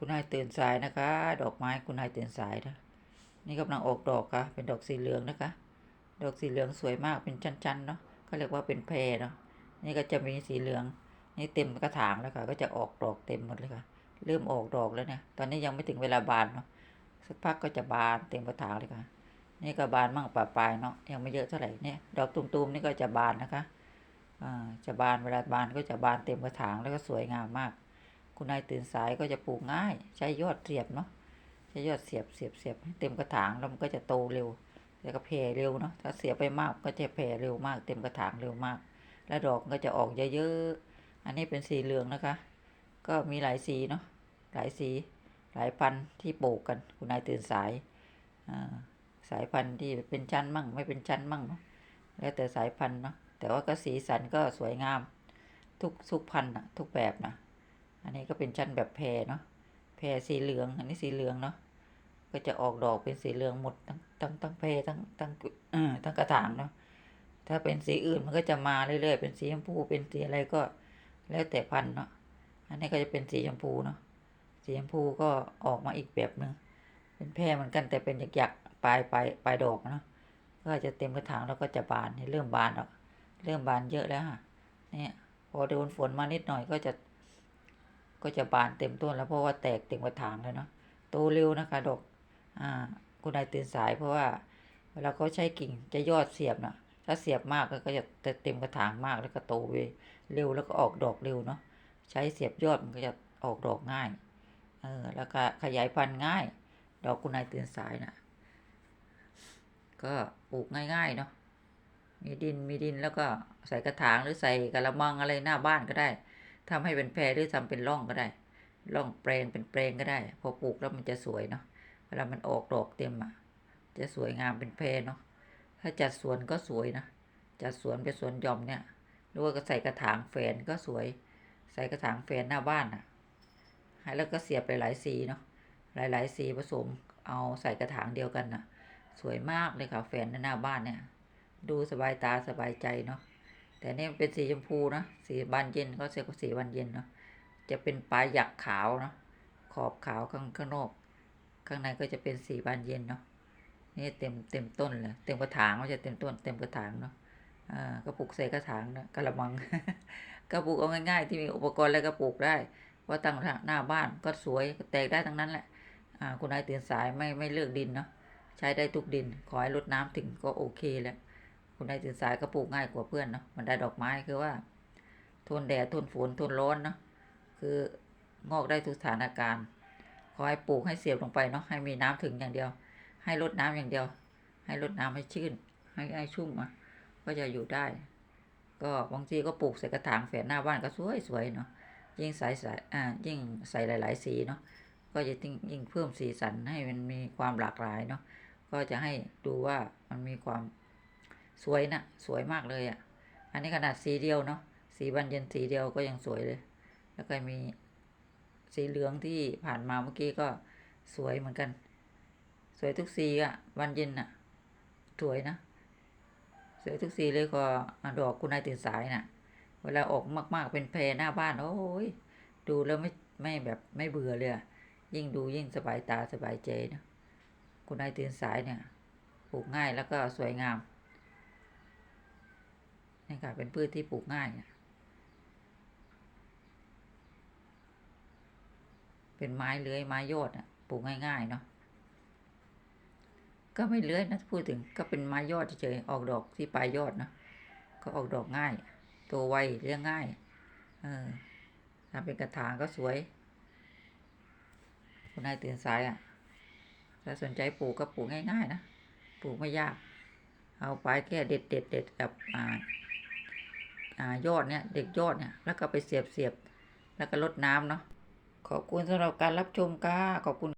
คุณนายตื่นสายนะคะ ดอกไม้คุณนายตื่นสายนะนี่กำลังออกดอกค่ะ เป็นดอกสีเหลืองนะคะ ดอกสีเหลืองสวยมากเป็นชั้นๆเนาะก็เรียกว่าเป็นแพรเนาะนี่ก็จะมีสีเหลือง นี่เต็มกระถางแล้วค่ะ ก็จะออกดอกเต็มหมดเลยค่ะ เริ่มออกดอกแล้วเนี่ยตอนนี้ยังไม่ถึงเวลาบานเนาะสักพักก็จะบานเต็มกระถางเลยค่ะ นี่ก็บานมั่งปะปลายเนาะยังไม่เยอะเท่าไหร่เนี่ยดอกตุ่มๆนี่ก็จะบานนะคะอ่าจะบานเวลาบานก็จะบานเต็มกระถางแล้วก็สวยงามมาก คุณนายตื่นสายก็จะปลูกง่าย ใช้ยอดเสียบเนาะใช้ยอดเสียบเสียบเสียบให้เต็มกระถางแล้วมันก็จะโตเร็วแล้วก็แผ่เร็วเนาะถ้าเสียบไปมากก็จะแผ่เร็วมาก เต็มกระถางเร็วมาก แล้วดอกมันก็จะออกเยอะๆอันนี้เป็นสีเหลืองนะคะ ก็มีหลายสีเนาะหลายสีหลายพันธุ์ที่ปลูกกันคุณนายตื่นสายสายพันธุ์ที่เป็นชั้นมั่ง ไม่เป็นชั้นมั่งเนาะแล้วแต่สายพันธุ์เนาะแต่ว่าก็สีสันก็สวยงาม ทุกทุกพันธุ์นะทุกแบบนะ อันนี้ก็เป็นชั้นแบบแพรเนาะแพรสีเหลือง อันนี้สีเหลืองเนาะก็จะออกดอกเป็นสีเหลืองหมดทั้งทั้งทั้งแพรทั้งทั้งเออทั้งกระถางเนาะถ้าเป็นสีอื่นมันก็จะมาเรื่อยๆเป็นสีชมพูเป็นสีอะไรก็แล้วแต่พันเนาะอันนี้ก็จะเป็นสีชมพูเนาะสีชมพูก็ออกมาอีกแบบหนึ่งเป็นแพรเหมือนกันแต่เป็นหยักๆปลายปลายปลายดอกเนาะก็จะเต็มกระถางแล้วก็จะบานเริ่มบานแล้วเริ่มบานเยอะแล้วฮะเนี่ยพอโดนฝนมานิดหน่อยก็จะ ก็จะบานเต็มต้นแล้วเพราะว่าแตกเต็มกระถางเลยเนาะโตเร็วนะคะดอกอ่าคุณนายตื่นสายเพราะว่าเวลาเขาใช้กิ่งจะยอดเสียบเนาะถ้าเสียบมากก็จะเต็มกระถางมากแล้วก็โตเร็วแล้วก็ออกดอกเร็วเนาะใช้เสียบยอดมันก็จะออกดอกง่ายเออแล้วก็ขยายพันธุ์ง่าย ดอกคุณนายตื่นสายนะก็ปลูกง่ายๆเนาะมีดินมีดินแล้วก็ใส่กระถางหรือใส่กระมังอะไรหน้าบ้านก็ได้ ทำให้เป็นแพรหรือทำเป็นร่องก็ได้ร่องแปลงเป็นแปลงก็ได้ พอปลูกแล้วมันจะสวยเนาะเวลามันออกดอกเต็มอะจะสวยงามเป็นแพรเนาะถ้าจัดสวนก็สวยนะจัดสวนเป็นสวนหย่อมเนี่ยหรือว่าก็ใส่กระถางแฝนก็สวย ใส่กระถางแฝนหน้าบ้านอะให้แล้วก็เสียบไปหลายสีเนาะหลาย ๆ สีผสมเอาใส่กระถางเดียวกันน่ะ สวยมากเลยค่ะแฝนหน้าบ้านเนี่ย ดูสบายตาสบายใจเนาะ แต่นี่มันเป็นสีชมพูนะสีบานเย็นก็เรียกสีบานเย็นเนาะจะเป็นปลายหยักขาวเนาะขอบขาวข้างข้างนอก ข้างในก็จะเป็นสีบานเย็นเนาะนี่เต็มเต็มต้นเลยเต็มกระถางไม่ใช่เต็มต้น เต็มกระถางเนาะอ่าก็ปลูกใส่กระถางนะกระมังก็ปลูกเอาง่ายๆ ที่มีอุปกรณ์แล้วก็ปลูกได้ ว่าตั้งหน้าบ้านก็สวยแตกได้ทั้งนั้นแหละอ่าคุณนายตื่นสายไม่ไม่เลือกดินเนาะใช้ได้ทุกดิน ขอให้รดน้ำถึงก็โอเคแล้ว คุณนายตื่นสายก็ปลูกง่ายกว่าเพื่อนเนาะมันได้ดอกไม้คือว่า ทนแดดทนฝนทนร้อนเนาะคืองอกได้ทุกสถานการณ์ขอให้ปลูกให้เสียบลงไปเนาะให้มีน้ำถึงอย่างเดียว ให้รดน้ำอย่างเดียว ให้รดน้ำให้ชื้น ให้ให้ชุ่มอะก็จะอยู่ได้ ก็บางทีก็ปลูกใส่กระถางแฝนหน้าบ้านก็สวยสวยเนาะยิ่งใส่ใส่อ่ายิ่งใส่หลาย ๆ สีเนาะก็จะยิ่งยิ่งเพิ่มสีสันให้มันมีความหลากหลายเนาะก็จะให้ดูว่ามันมีความ สวยนะสวยมากเลยอะ่ะ อันนี้ขนาดสีเดียวเนาะสีบานเย็นสีเดียวก็ยังสวยเลย แล้วก็มีสีเหลืองที่ผ่านมาเมื่อกี้ก็สวยเหมือนกัน สวยทุกสีอะ่ะบานเย็นอะ่ะ สวยนะสวยทุกสีเลยก็ดอกคุณนายตื่นสายน่ะ เวลาออกมาก ๆ เป็นแพรหน้าบ้านโอ้ยดูแล้วไม่ไม่แบบไม่เบื่อเลยยิ่งดูยิ่งสบายตาสบายใจนะคุณนายตื่นสายเนี่ยปลูกง่ายแล้วก็สวยงาม นี่ค่ะ เป็นพืชที่ปลูกง่ายอะเป็นไม้เลื้อยไม้ยอดอะปลูกง่ายๆเนาะก็ไม่เลื้อยนะพูดถึงก็เป็นไม้ยอดเฉยๆออกดอกที่ปลายยอดนะก็ออกดอกง่าย ตัวไวเลี้ยงง่ายเออทำเป็นกระถางก็สวยคุณนายตื่นสายอะถ้าสนใจปลูกก็ปลูกง่ายๆนะปลูกไม่ยาก เอาไปแค่เด็ดเด็ดเด็ดกับอ่า ยอดเนี่ยเด็กยอดเนี่ยแล้วก็ไปเสียบเสียบแล้วก็ลดน้ำเนาะขอบคุณสำหรับการรับชมค่ะขอบคุณ